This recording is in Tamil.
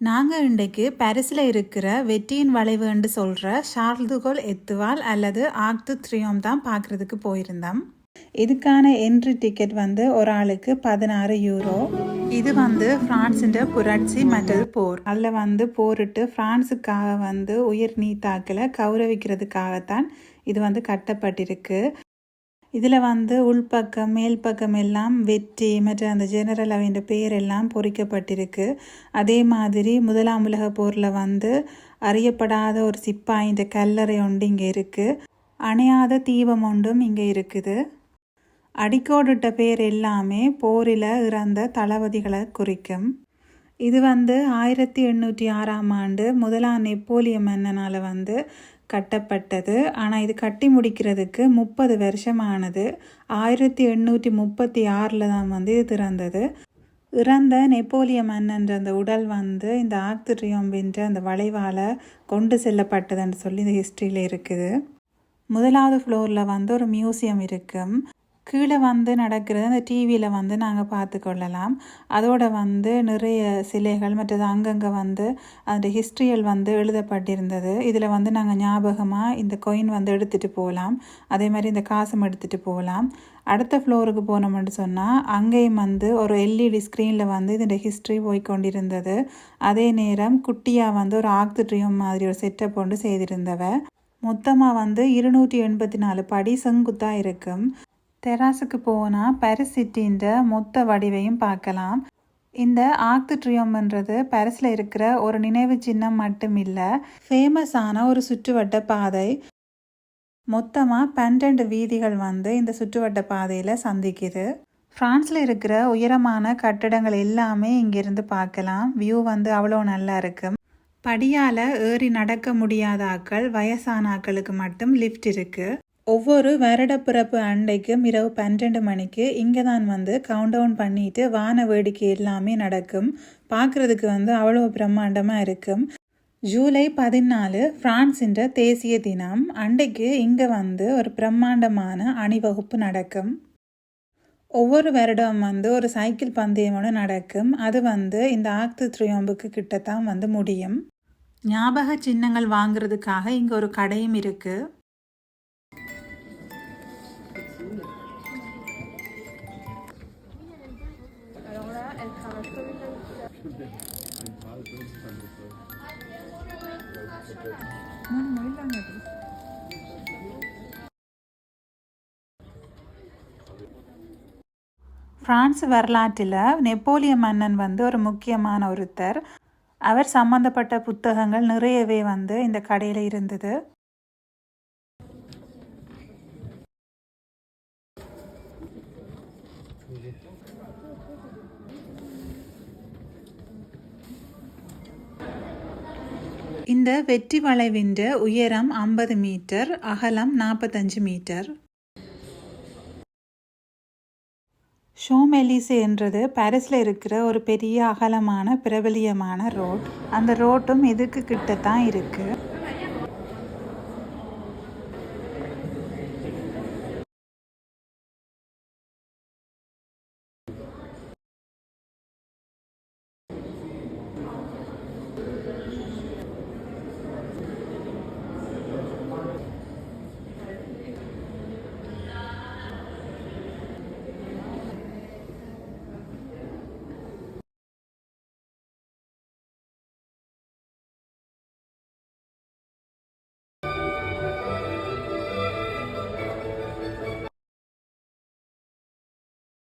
நாங்கள் இன்றைக்கு பாரிஸில் இருக்கிற வெற்றியின் வளைவுன்னு சொல்கிற ஷார்ல்துகோல் எத்துவால் அல்லது ஆக்து த்ரியோம் தான் பார்க்குறதுக்கு போயிருந்தோம். இதுக்கான என்ட்ரி டிக்கெட் வந்து ஒரு ஆளுக்கு பதினாறு யூரோ இது வந்து பிரான்ஸுன்ற புரட்சி மற்றது போர். அதில் வந்து போரிட்டு ஃப்ரான்ஸுக்காக வந்து உயிர் நீத்தாக்கில் கௌரவிக்கிறதுக்காகத்தான் இது வந்து கட்டப்பட்டிருக்கு. இதில் வந்து உள்பக்கம் மேல் பக்கம் எல்லாம் வெற்றி மற்ற அந்த ஜெனரல் அவையின் பேர் எல்லாம் பொறிக்கப்பட்டிருக்கு. அதே மாதிரி முதலாம் உலக போரில் வந்து அறியப்படாத ஒரு சிப்பாயின் கல்லறை ஒன்று இங்கே இருக்குது அணையாத தீபம் ஒன்றும் இங்கே இருக்குது. அடிக்கோடிட்ட பேர் எல்லாமே போரில் இறந்த தளபதிகளை குறிக்கும். இது வந்து ஆயிரத்தி எண்ணூற்றி ஆறாம் ஆண்டு முதலாம் நெப்போலிய மன்னனால் வந்து கட்டப்பட்டது. ஆனால் இது கட்டி முடிக்கிறதுக்கு முப்பது வருஷமானது. ஆயிரத்தி எண்ணூற்றி முப்பத்தி ஆறில் தான் வந்து இது திறந்தது. இறந்த நெப்போலிய மன்னன்ற அந்த உடல் வந்து இந்த ஆக்திரியோம்பின்ற அந்த வளைவால் கொண்டு செல்லப்பட்டதுன்னு சொல்லி இந்த ஹிஸ்ட்ரியில் இருக்குது. முதலாவது ஃப்ளோரில் வந்து ஒரு மியூசியம் இருக்கும். கீழே வந்து நடக்கிறது அந்த டிவியில் வந்து நாங்கள் பார்த்து கொள்ளலாம் அதோட வந்து நிறைய சிலைகள் மற்றது அங்கங்கே வந்து அந்த ஹிஸ்ட்ரியல் வந்து எழுதப்பட்டிருந்தது. இதில் வந்து நாங்கள் ஞாபகமாக இந்த கொயின் வந்து எடுத்துகிட்டு போகலாம். அதே மாதிரி இந்த காசும் எடுத்துகிட்டு போகலாம். அடுத்த ஃப்ளோருக்கு போனோம்னு சொன்னால் அங்கேயும் வந்து ஒரு எல்இடி ஸ்க்ரீனில் வந்து இதோட ஹிஸ்ட்ரி போய் கொண்டிருந்தது அதே நேரம் குட்டியாக வந்து ஒரு ஆக்திட்ரியம் மாதிரி ஒரு செட்டப் ஒன்று செய்திருந்தவ. மொத்தமாக வந்து இருநூற்றி எண்பத்தி நாலு படி செங்குத்தாக இருக்கும். டெராஸுக்கு போனால் பாரிஸ் சிட்டின்ற மொத்த வடிவையும் பார்க்கலாம். இந்த ஆக்து ட்ரியோம்ன்றது பாரிஸில் இருக்கிற ஒரு நினைவு சின்னம் மட்டும் இல்லை ஃபேமஸான ஒரு சுற்றுவட்ட பாதை. மொத்தமாக பன்னெண்டு வீதிகள் வந்து இந்த சுற்றுவட்ட பாதையில் சந்திக்குது. ஃப்ரான்ஸில் இருக்கிற உயரமான கட்டடங்கள் எல்லாமே இங்கேருந்து பார்க்கலாம். வியூ வந்து அவ்வளோ நல்லா இருக்கும் படியால் ஏறி நடக்க முடியாத ஆக்கள் வயசான ஆக்களுக்கு மட்டும் லிஃப்ட் இருக்குது ஒவ்வொரு வருடப்பிறப்பு அண்டைக்கும் இரவு பன்னிரெண்டு மணிக்கு இங்கே தான் வந்து கவுண்ட் டவுன் பண்ணிட்டு வான வேடிக்கை எல்லாமே நடக்கும். பார்க்குறதுக்கு வந்து அவ்வளோ பிரம்மாண்டமாக இருக்கும். ஜூலை பதினாலு பிரான்ஸின்ற தேசிய தினம். அண்டைக்கு இங்கே வந்து ஒரு பிரம்மாண்டமான அணிவகுப்பு நடக்கும். ஒவ்வொரு வருடம் வந்து ஒரு சைக்கிள் பந்தயமோடு நடக்கும். அது வந்து இந்த ஆக்து த்ரியோம்புக்கு கிட்டத்தான் வந்து முடியும். ஞாபக சின்னங்கள் வாங்குறதுக்காக இங்கே ஒரு கடையும் இருக்குது பிரான்ஸ் வரலாற்றில் நெப்போலிய மன்னன் வந்து ஒரு முக்கியமான ஒருத்தர். அவர் சம்பந்தப்பட்ட புத்தகங்கள் நிறையவே வந்து இந்த கடையில் இருந்தது. இந்த வெற்றி வளைவின்ற உயரம் ஐம்பது மீட்டர் அகலம் நாற்பத்தஞ்சு மீட்டர். ஷோமெலிசே என்றது பாரிஸில் இருக்கிற ஒரு பெரிய அகலமான பிரபலியமான ரோட். அந்த ரோட்டும் இதுக்கு கிட்ட தான் இருக்குது